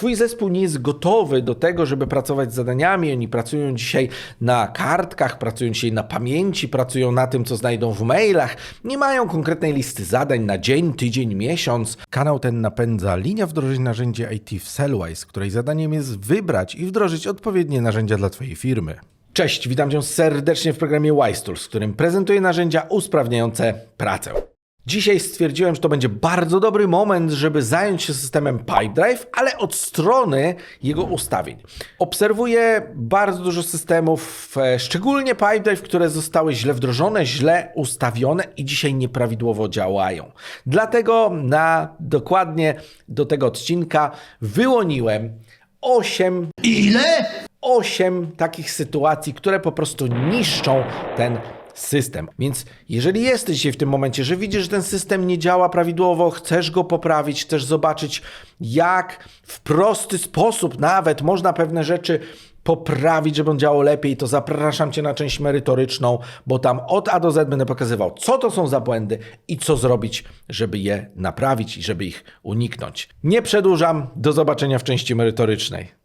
Twój zespół nie jest gotowy do tego, żeby pracować z zadaniami. Oni pracują dzisiaj na kartkach, pracują dzisiaj na pamięci, pracują na tym, co znajdą w mailach. Nie mają konkretnej listy zadań na dzień, tydzień, miesiąc. Kanał ten napędza linia wdrożeń narzędzie IT w Sellwise, której zadaniem jest wybrać i wdrożyć odpowiednie narzędzia dla Twojej firmy. Cześć, witam Cię serdecznie w programie Wise Tools, w którym prezentuję narzędzia usprawniające pracę. Dzisiaj stwierdziłem, że to będzie bardzo dobry moment, żeby zająć się systemem Pipedrive, ale od strony jego ustawień. Obserwuję bardzo dużo systemów, e, szczególnie Pipedrive, które zostały źle wdrożone, źle ustawione i dzisiaj nieprawidłowo działają. Dlatego na dokładnie do tego odcinka wyłoniłem 8 Ile? 8 takich sytuacji, które po prostu niszczą ten system. Więc jeżeli jesteś dzisiaj w tym momencie, że widzisz, że ten system nie działa prawidłowo, chcesz go poprawić, chcesz zobaczyć, jak w prosty sposób nawet można pewne rzeczy poprawić, żeby on działał lepiej, to zapraszam Cię na część merytoryczną, bo tam od A do Z będę pokazywał, co to są za błędy i co zrobić, żeby je naprawić i żeby ich uniknąć. Nie przedłużam, do zobaczenia w części merytorycznej.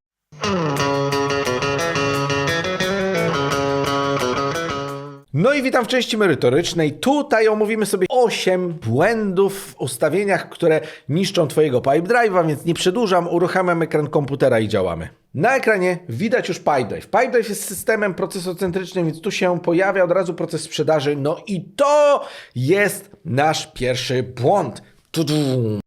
No i witam w części merytorycznej. Tutaj omówimy sobie 8 błędów w ustawieniach, które niszczą Twojego Pipedrive'a, więc nie przedłużam, uruchamiam ekran komputera i działamy. Na ekranie widać już Pipedrive. Pipedrive jest systemem procesocentrycznym, więc tu się pojawia od razu proces sprzedaży. No i to jest nasz pierwszy błąd. Tudum.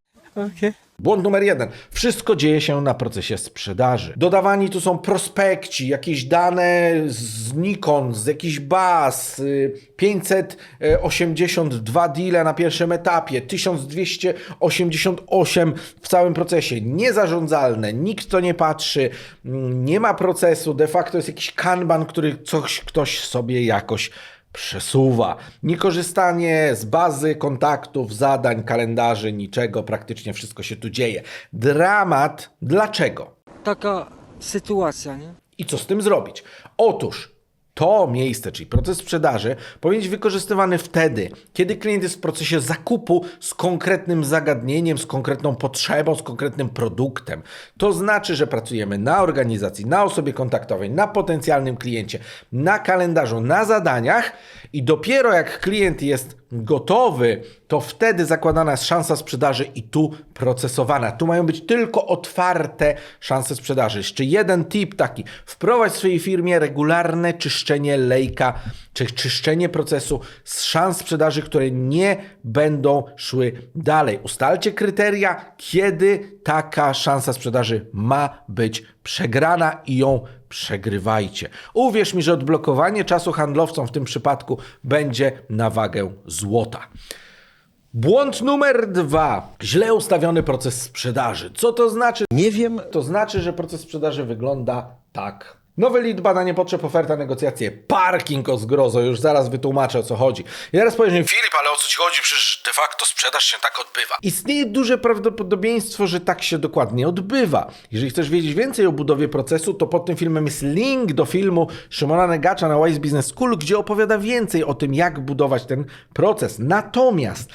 Błąd numer jeden. Wszystko dzieje się na procesie sprzedaży. Dodawani tu są prospekci, jakieś dane z Nikon, z jakichś baz, y, 582 deale na pierwszym etapie, 1288 w całym procesie. Niezarządzalne, nikt to nie patrzy, mm, nie ma procesu, de facto jest jakiś kanban, który coś ktoś sobie jakoś przesuwa. Niekorzystanie z bazy kontaktów, zadań, kalendarzy, niczego, praktycznie wszystko się tu dzieje. Dramat. Dlaczego? taka sytuacja, nie? I co z tym zrobić? Otóż to miejsce, czyli proces sprzedaży, powinien być wykorzystywany wtedy, kiedy klient jest w procesie zakupu z konkretnym zagadnieniem, z konkretną potrzebą, z konkretnym produktem. To znaczy, że pracujemy na organizacji, na osobie kontaktowej, na potencjalnym kliencie, na kalendarzu, na zadaniach i dopiero jak klient jest gotowy, to wtedy zakładana jest szansa sprzedaży i tu procesowana. Tu mają być tylko otwarte szanse sprzedaży. Jeszcze jeden tip taki. Wprowadź w swojej firmie regularne czyszczenie lejka, czy czyszczenie procesu z szans sprzedaży, które nie będą szły dalej. Ustalcie kryteria, kiedy taka szansa sprzedaży ma być przegrana i ją przegrywajcie. Uwierz mi, że odblokowanie czasu handlowcom w tym przypadku będzie na wagę złota. Błąd numer dwa. Źle ustawiony proces sprzedaży. Co to znaczy? Nie wiem. To znaczy, że proces sprzedaży wygląda tak. Nowy lead, badanie potrzeb, oferta, negocjacje, parking o zgrozo, już zaraz wytłumaczę o co chodzi. I teraz powiesz mi, Filip, ale o co ci chodzi? Przecież de facto sprzedaż się tak odbywa. Istnieje duże prawdopodobieństwo, że tak się dokładnie odbywa. Jeżeli chcesz wiedzieć więcej o budowie procesu, to pod tym filmem jest link do filmu Szymona Negacza na Wise Business School, gdzie opowiada więcej o tym, jak budować ten proces. Natomiast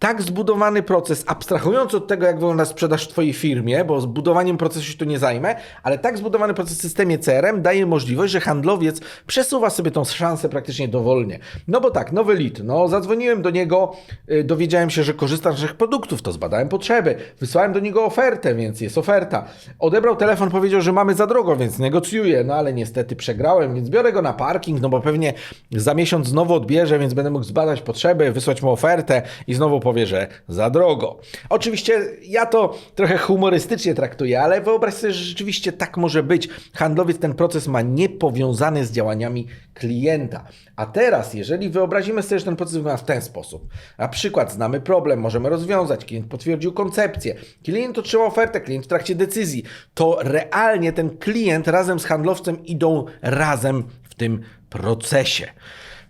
tak zbudowany proces, abstrahując od tego, jak wygląda sprzedaż w Twojej firmie, bo zbudowaniem procesu się tu nie zajmę, ale tak zbudowany proces w systemie CRM daje możliwość, że handlowiec przesuwa sobie tą szansę praktycznie dowolnie. No bo tak, nowy lead, no zadzwoniłem do niego, y, dowiedziałem się, że korzysta z naszych produktów, to zbadałem potrzeby, wysłałem do niego ofertę, więc jest oferta. Odebrał telefon, powiedział, że mamy za drogo, więc negocjuję, no ale niestety przegrałem, więc biorę go na parking, no bo pewnie za miesiąc znowu odbierze, więc będę mógł zbadać potrzeby, wysłać mu ofertę i znowu powie, że za drogo. Oczywiście ja to trochę humorystycznie traktuję, ale wyobraź sobie, że rzeczywiście tak może być. Handlowiec ten proces ma niepowiązany z działaniami klienta. A teraz, jeżeli wyobrazimy sobie, że ten proces wygląda w ten sposób, na przykład znamy problem, możemy rozwiązać, klient potwierdził koncepcję, klient otrzymał ofertę, klient w trakcie decyzji, to realnie ten klient razem z handlowcem idą razem w tym procesie.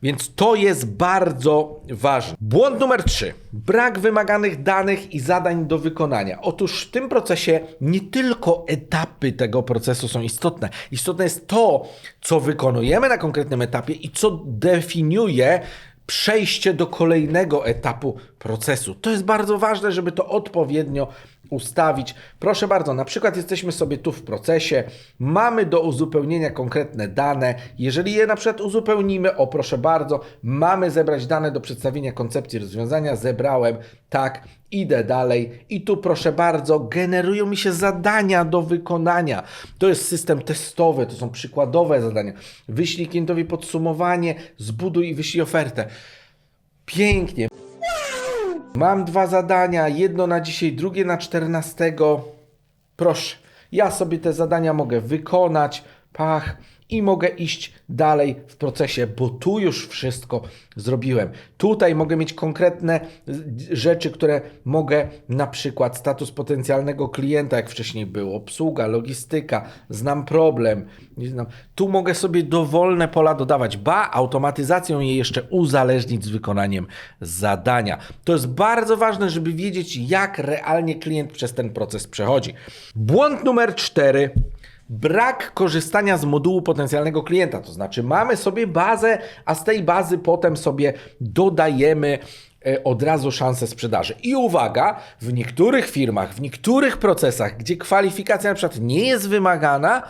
Więc to jest bardzo ważne. Błąd numer 3. Brak wymaganych danych i zadań do wykonania. Otóż w tym procesie nie tylko etapy tego procesu są istotne. Istotne jest to, co wykonujemy na konkretnym etapie i co definiuje przejście do kolejnego etapu procesu. To jest bardzo ważne, żeby to odpowiednio ustawić. Proszę bardzo, na przykład jesteśmy sobie tu w procesie, mamy do uzupełnienia konkretne dane. Jeżeli je na przykład uzupełnimy, o proszę bardzo, mamy zebrać dane do przedstawienia koncepcji rozwiązania, zebrałem, tak, idę dalej i tu proszę bardzo, generują mi się zadania do wykonania. To jest system testowy, to są przykładowe zadania. Wyślij klientowi podsumowanie, zbuduj i wyślij ofertę. Pięknie. Mam dwa zadania, jedno na dzisiaj, drugie na 14. Proszę, ja sobie te zadania mogę wykonać, pach, i mogę iść dalej w procesie, bo tu już wszystko zrobiłem. Tutaj mogę mieć konkretne rzeczy, które mogę, na przykład status potencjalnego klienta, jak wcześniej było, obsługa, logistyka, znam problem. znam. Tu mogę sobie dowolne pola dodawać, ba, automatyzacją je jeszcze uzależnić z wykonaniem zadania. To jest bardzo ważne, żeby wiedzieć, jak realnie klient przez ten proces przechodzi. Błąd numer cztery. Brak korzystania z modułu potencjalnego klienta. To znaczy, mamy sobie bazę, a z tej bazy potem sobie dodajemy e, od razu szansę sprzedaży. I uwaga, w niektórych firmach, w niektórych procesach, gdzie kwalifikacja na przykład nie jest wymagana,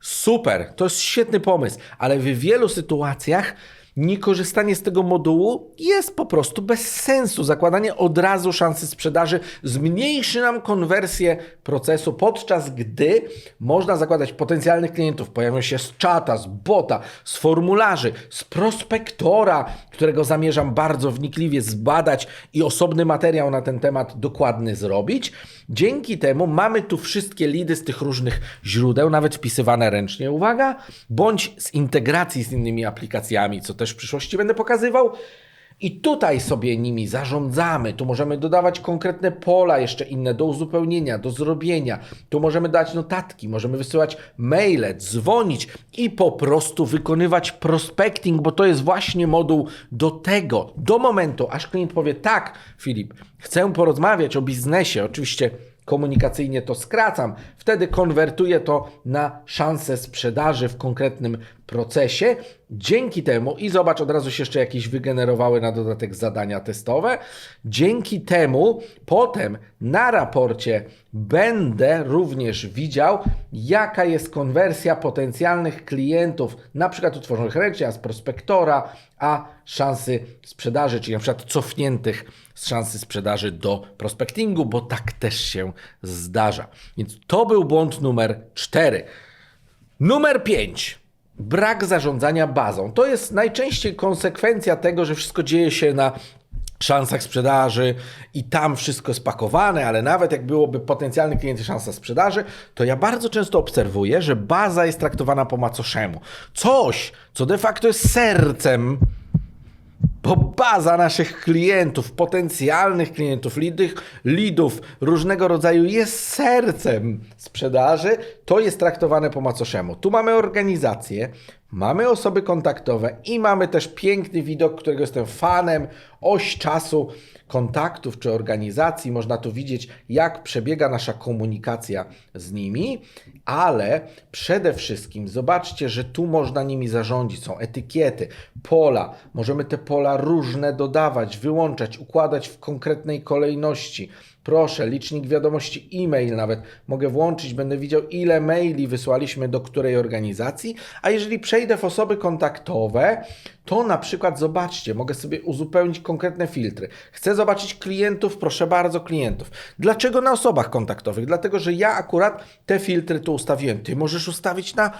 super, to jest świetny pomysł, ale w wielu sytuacjach niekorzystanie z tego modułu jest po prostu bez sensu. Zakładanie od razu szansy sprzedaży zmniejszy nam konwersję procesu, podczas gdy można zakładać potencjalnych klientów. Pojawią się z czata, z bota, z formularzy, z prospektora, którego zamierzam bardzo wnikliwie zbadać i osobny materiał na ten temat dokładny zrobić. Dzięki temu mamy tu wszystkie lidy z tych różnych źródeł, nawet wpisywane ręcznie, uwaga, bądź z integracji z innymi aplikacjami, co też w przyszłości będę pokazywał. I tutaj sobie nimi zarządzamy. Tu możemy dodawać konkretne pola, jeszcze inne do uzupełnienia, do zrobienia. Tu możemy dać notatki, możemy wysyłać maile, dzwonić i po prostu wykonywać prospecting, bo to jest właśnie moduł do tego, do momentu, aż klient powie: Tak, Filip, chcę porozmawiać o biznesie. Oczywiście komunikacyjnie to skracam, wtedy konwertuję to na szansę sprzedaży w konkretnym procesie. Dzięki temu, i zobacz, od razu się jeszcze jakieś wygenerowały na dodatek zadania testowe. Dzięki temu potem na raporcie będę również widział, jaka jest konwersja potencjalnych klientów, na przykład utworzonych ręcznie, a z prospektora, a szansy sprzedaży, czyli na przykład cofniętych z szansy sprzedaży do prospectingu, bo tak też się zdarza. Więc to był błąd numer 4. Numer 5. Brak zarządzania bazą. To jest najczęściej konsekwencja tego, że wszystko dzieje się na szansach sprzedaży i tam wszystko spakowane, ale nawet jak byłoby potencjalny klient i szansa sprzedaży, to ja bardzo często obserwuję, że baza jest traktowana po macoszemu. Coś, co de facto jest sercem bo baza naszych klientów, potencjalnych klientów, lidych, lidów różnego rodzaju jest sercem sprzedaży, to jest traktowane po macoszemu. Tu mamy organizację, mamy osoby kontaktowe i mamy też piękny widok, którego jestem fanem, oś czasu kontaktów czy organizacji. Można tu widzieć, jak przebiega nasza komunikacja z nimi, ale przede wszystkim zobaczcie, że tu można nimi zarządzić. Są etykiety, pola. Możemy te pola różne dodawać, wyłączać, układać w konkretnej kolejności. Proszę, licznik wiadomości e-mail nawet mogę włączyć, będę widział ile maili wysłaliśmy do której organizacji, a jeżeli przejdę w osoby kontaktowe, to na przykład zobaczcie, mogę sobie uzupełnić konkretne filtry. Chcę zobaczyć klientów, proszę bardzo, klientów. Dlaczego na osobach kontaktowych? Dlatego, że ja akurat te filtry tu ustawiłem. Ty możesz ustawić na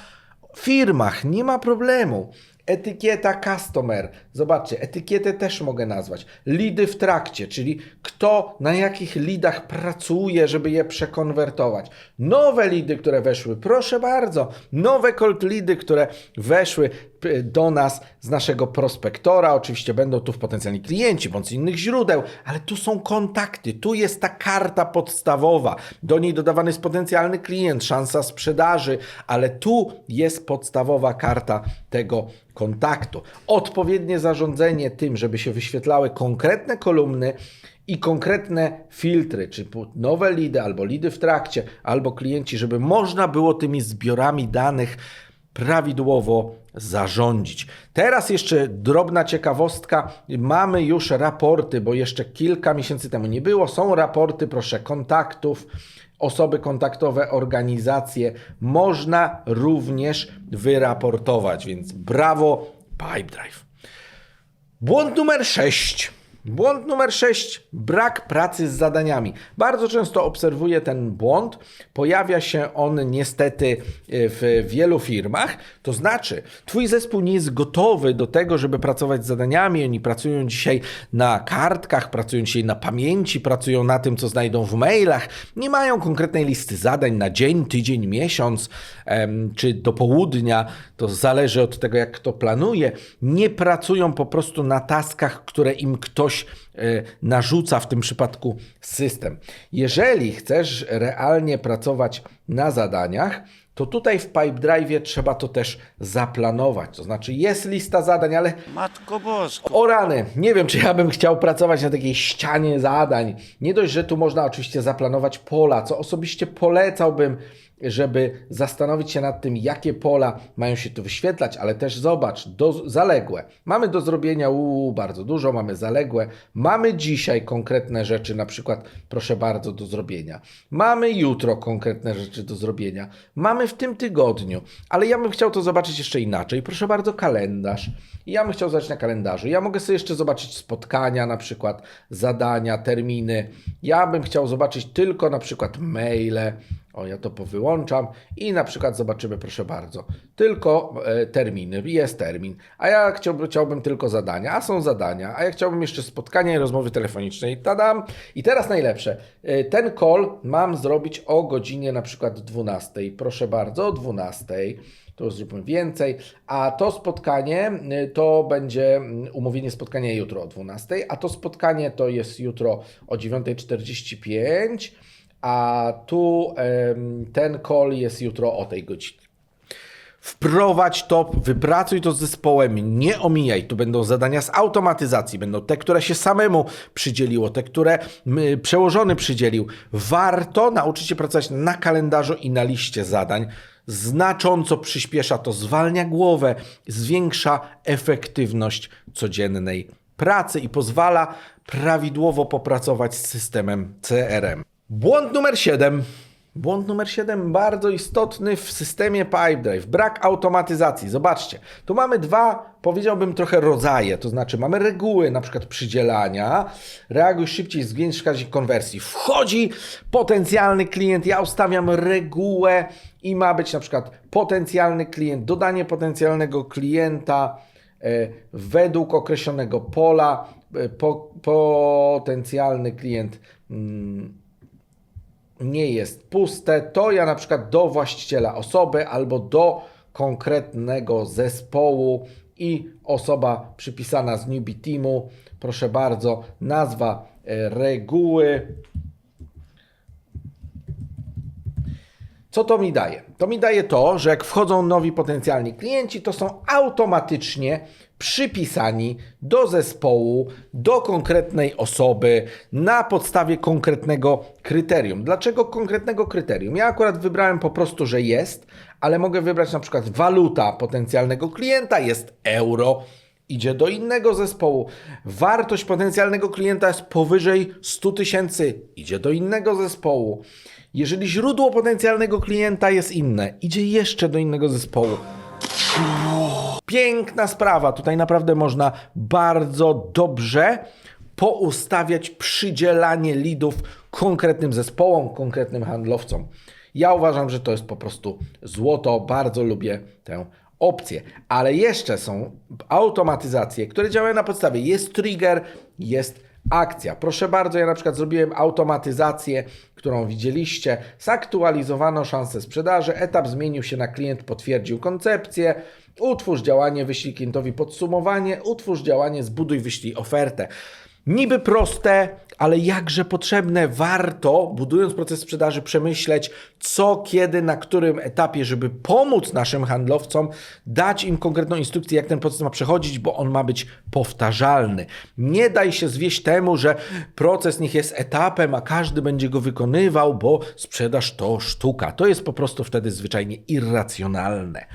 firmach, nie ma problemu. Etykieta customer. Zobaczcie, etykietę też mogę nazwać. Lidy w trakcie, czyli kto na jakich lidach pracuje, żeby je przekonwertować. Nowe lidy, które weszły, proszę bardzo. Nowe cold lidy, które weszły do nas z naszego prospektora. Oczywiście będą tu potencjalni klienci bądź z innych źródeł, ale tu są kontakty, tu jest ta karta podstawowa. Do niej dodawany jest potencjalny klient, szansa sprzedaży, ale tu jest podstawowa karta tego kontaktu. Odpowiednie zarządzenie tym, żeby się wyświetlały konkretne kolumny i konkretne filtry, czy nowe lidy, albo lidy w trakcie, albo klienci, żeby można było tymi zbiorami danych prawidłowo zarządzić. Teraz jeszcze drobna ciekawostka. Mamy już raporty, bo jeszcze kilka miesięcy temu nie było. Są raporty, proszę, kontaktów, osoby kontaktowe, organizacje. Można również wyraportować, więc brawo, Pipedrive. Błąd numer 6. Błąd numer 6. Brak pracy z zadaniami. Bardzo często obserwuję ten błąd. Pojawia się on niestety w wielu firmach. To znaczy, Twój zespół nie jest gotowy do tego, żeby pracować z zadaniami. Oni pracują dzisiaj na kartkach, pracują dzisiaj na pamięci, pracują na tym, co znajdą w mailach. Nie mają konkretnej listy zadań na dzień, tydzień, miesiąc czy do południa. To zależy od tego, jak kto planuje. Nie pracują po prostu na taskach, które im ktoś e, narzuca, w tym przypadku system. Jeżeli chcesz realnie pracować na zadaniach, to tutaj w Pipedrive trzeba to też zaplanować. To znaczy jest lista zadań, ale Matko Bosko. o rany, nie wiem, czy ja bym chciał pracować na takiej ścianie zadań. Nie dość, że tu można oczywiście zaplanować pola, co osobiście polecałbym, żeby zastanowić się nad tym, jakie pola mają się tu wyświetlać, ale też zobacz, do, zaległe. Mamy do zrobienia uu, bardzo dużo, mamy zaległe. Mamy dzisiaj konkretne rzeczy, na przykład, proszę bardzo, do zrobienia. Mamy jutro konkretne rzeczy do zrobienia. Mamy w tym tygodniu, ale ja bym chciał to zobaczyć jeszcze inaczej. Proszę bardzo, kalendarz. Ja bym chciał zobaczyć na kalendarzu. Ja mogę sobie jeszcze zobaczyć spotkania, na przykład zadania, terminy. Ja bym chciał zobaczyć tylko na przykład maile. O, ja to powyłączam i na przykład zobaczymy, proszę bardzo, tylko e, terminy, jest termin, a ja chciałbym, chciałbym tylko zadania, a są zadania, a ja chciałbym jeszcze spotkania i rozmowy telefonicznej, tadam. I teraz najlepsze, E, ten call mam zrobić o godzinie na przykład 12, proszę bardzo, o 12 to zróbmy więcej. A to spotkanie y, to będzie mm, umówienie spotkania jutro o 12, a to spotkanie to jest jutro o 9.45, a tu ten call jest jutro o tej godzinie. Wprowadź to, wypracuj to z zespołem, nie omijaj. Tu będą zadania z automatyzacji, będą te, które się samemu przydzieliło, te, które przełożony przydzielił. Warto nauczyć się pracować na kalendarzu i na liście zadań. Znacząco przyspiesza to, zwalnia głowę, zwiększa efektywność codziennej pracy i pozwala prawidłowo popracować z systemem CRM. Błąd numer 7. Błąd numer 7, bardzo istotny w systemie Pipedrive. Brak automatyzacji. Zobaczcie, tu mamy dwa, powiedziałbym trochę rodzaje, to znaczy mamy reguły na przykład przydzielania, reaguj szybciej, zwiększ wskaźnik konwersji. Wchodzi potencjalny klient, ja ustawiam regułę i ma być na przykład potencjalny klient, dodanie potencjalnego klienta e, według określonego pola, e, po, potencjalny klient. Mm, nie jest puste, to ja na przykład do właściciela osoby albo do konkretnego zespołu i osoba przypisana z newbie teamu, proszę bardzo, nazwa e, reguły. Co to mi daje? To mi daje to, że jak wchodzą nowi potencjalni klienci, to są automatycznie przypisani do zespołu, do konkretnej osoby na podstawie konkretnego kryterium. Dlaczego konkretnego kryterium? Ja akurat wybrałem po prostu, że jest, ale mogę wybrać na przykład waluta potencjalnego klienta jest euro. Idzie do innego zespołu. Wartość potencjalnego klienta jest powyżej 100 tysięcy. Idzie do innego zespołu. Jeżeli źródło potencjalnego klienta jest inne, idzie jeszcze do innego zespołu. Piękna sprawa. Tutaj naprawdę można bardzo dobrze poustawiać przydzielanie lidów konkretnym zespołom, konkretnym handlowcom. Ja uważam, że to jest po prostu złoto. Bardzo lubię tę opcję. Ale jeszcze są automatyzacje, które działają na podstawie jest trigger, jest akcja. Proszę bardzo, ja na przykład zrobiłem automatyzację, którą widzieliście. Zaktualizowano szansę sprzedaży, etap zmienił się na klient potwierdził koncepcję. Utwórz działanie, wyślij klientowi podsumowanie, utwórz działanie, zbuduj, wyślij ofertę. Niby proste, ale jakże potrzebne. Warto, budując proces sprzedaży, przemyśleć, co, kiedy, na którym etapie, żeby pomóc naszym handlowcom, dać im konkretną instrukcję, jak ten proces ma przechodzić, bo on ma być powtarzalny. Nie daj się zwieść temu, że proces niech jest etapem, a każdy będzie go wykonywał, bo sprzedaż to sztuka. To jest po prostu wtedy zwyczajnie irracjonalne.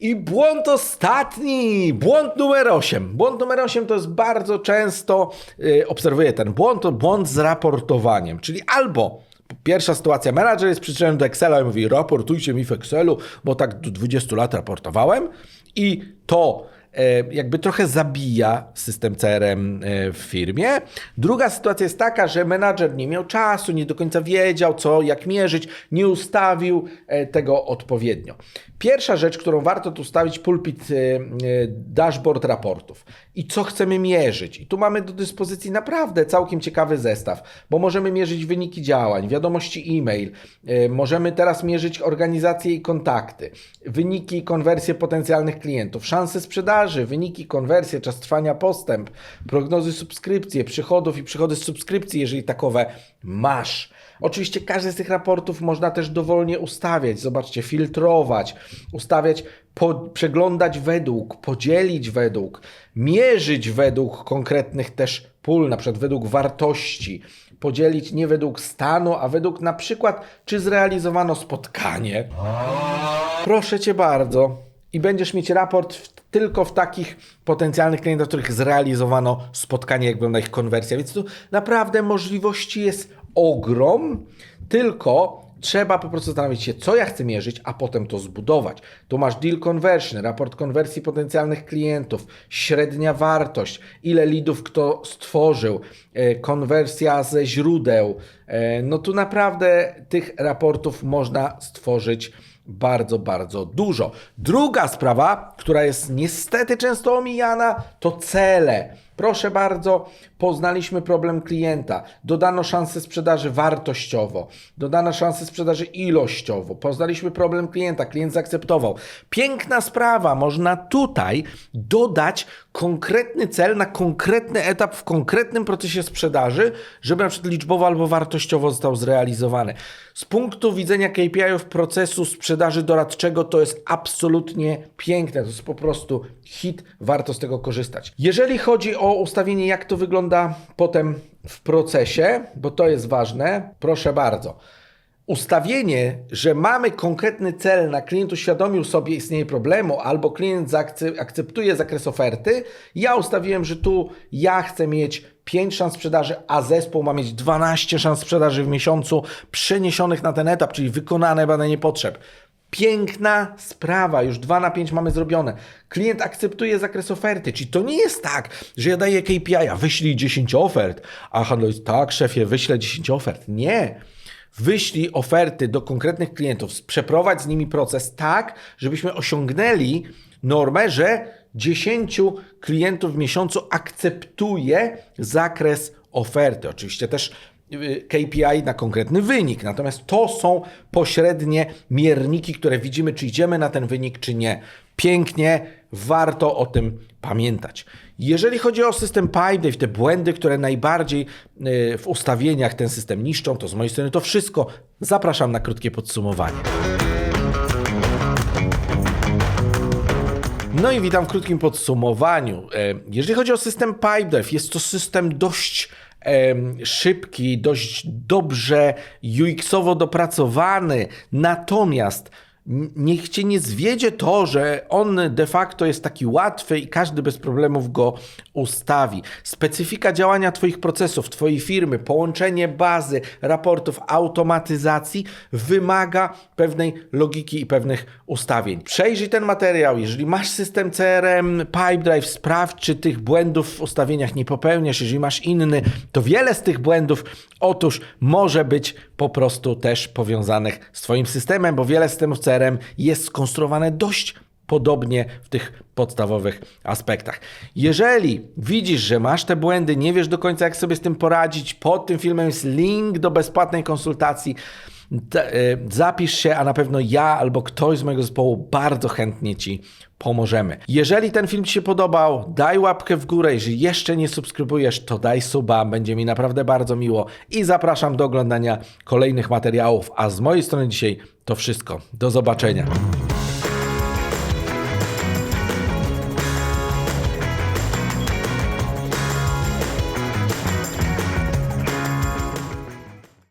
I błąd ostatni, błąd numer 8. Błąd numer 8 to jest bardzo często, yy, obserwuję ten błąd, to błąd z raportowaniem, czyli albo Pierwsza sytuacja, menadżer jest przyczyną do Excela i mówi raportujcie mi w Excelu, bo tak do 20 lat raportowałem i to e, jakby trochę zabija system CRM e, w firmie. Druga sytuacja jest taka, że menadżer nie miał czasu, nie do końca wiedział co, jak mierzyć, nie ustawił e, tego odpowiednio. Pierwsza rzecz, którą warto tu ustawić, pulpit e, e, dashboard raportów. I co chcemy mierzyć? I tu mamy do dyspozycji naprawdę całkiem ciekawy zestaw, bo możemy mierzyć wyniki działań, wiadomości e-mail, e, możemy teraz mierzyć organizację i kontakty, wyniki i konwersje potencjalnych klientów, szanse sprzedaży, wyniki, konwersje, czas trwania postęp, prognozy subskrypcje, przychodów i przychody z subskrypcji, jeżeli takowe masz. Oczywiście każdy z tych raportów można też dowolnie ustawiać, zobaczcie, filtrować, ustawiać, po, przeglądać według, podzielić według, mierzyć według konkretnych też pól, na przykład według wartości, podzielić nie według stanu, a według na przykład, czy zrealizowano spotkanie. Proszę Cię bardzo. I będziesz mieć raport w, tylko w takich potencjalnych klientach, których zrealizowano spotkanie, jak wygląda ich konwersja. Więc tu naprawdę możliwości jest ogrom, tylko trzeba po prostu zastanowić się, co ja chcę mierzyć, a potem to zbudować. Tu masz deal conversion, raport konwersji potencjalnych klientów, średnia wartość, ile leadów kto stworzył, e, konwersja ze źródeł. E, No tu naprawdę tych raportów można stworzyć bardzo, bardzo dużo. Druga sprawa, która jest niestety często omijana, to cele. Proszę bardzo, poznaliśmy problem klienta, dodano szansę sprzedaży wartościowo, dodano szansę sprzedaży ilościowo, poznaliśmy problem klienta, klient zaakceptował. Piękna sprawa, można tutaj dodać konkretny cel na konkretny etap w konkretnym procesie sprzedaży, żeby na przykład liczbowo albo wartościowo został zrealizowany. Z punktu widzenia KPI-ów procesu sprzedaży doradczego to jest absolutnie piękne, to jest po prostu hit, warto z tego korzystać. Jeżeli chodzi o ustawienie, jak to wygląda potem w procesie, bo to jest ważne, proszę bardzo. Ustawienie, że mamy konkretny cel, na klient uświadomił sobie istnienie problemu, albo klient akceptuje zakres oferty, ja ustawiłem, że tu ja chcę mieć 5 szans sprzedaży, a zespół ma mieć 12 szans sprzedaży w miesiącu przeniesionych na ten etap, czyli wykonane badanie potrzeb. Piękna sprawa, już 2 na 5 mamy zrobione. Klient akceptuje zakres oferty, czyli to nie jest tak, że ja daję KPI, a wyślij 10 ofert, a handlowiec, tak szefie, wyślę 10 ofert. Nie. Wyślij oferty do konkretnych klientów, przeprowadź z nimi proces tak, żebyśmy osiągnęli normę, że 10 klientów w miesiącu akceptuje zakres oferty. Oczywiście też y, KPI na konkretny wynik. Natomiast to są pośrednie mierniki, które widzimy, czy idziemy na ten wynik, czy nie. Pięknie, warto o tym pamiętać. Jeżeli chodzi o system PipeDrive, te błędy, które najbardziej y, w ustawieniach ten system niszczą, to z mojej strony to wszystko. Zapraszam na krótkie podsumowanie. No i witam w krótkim podsumowaniu. E, Jeżeli chodzi o system PipeDrive, jest to system dość em, szybki, dość dobrze UX-owo dopracowany, natomiast niech cię nie zwiedzie to, że on de facto jest taki łatwy i każdy bez problemów go ustawi. Specyfika działania Twoich procesów, Twojej firmy, połączenie bazy, raportów, automatyzacji wymaga pewnej logiki i pewnych ustawień. Przejrzyj ten materiał. Jeżeli masz system CRM, Pipedrive, sprawdź, czy tych błędów w ustawieniach nie popełniasz. Jeżeli masz inny, to wiele z tych błędów otóż może być po prostu też powiązanych z Twoim systemem, bo wiele systemów CRM jest skonstruowane dość podobnie w tych podstawowych aspektach. Jeżeli widzisz, że masz te błędy, nie wiesz do końca, jak sobie z tym poradzić, pod tym filmem jest link do bezpłatnej konsultacji. Y, Zapisz się, a na pewno ja albo ktoś z mojego zespołu bardzo chętnie Ci pomożemy. Jeżeli ten film Ci się podobał, daj łapkę w górę. Jeżeli jeszcze nie subskrybujesz, to daj suba, będzie mi naprawdę bardzo miło. I zapraszam do oglądania kolejnych materiałów. A z mojej strony dzisiaj to wszystko. Do zobaczenia.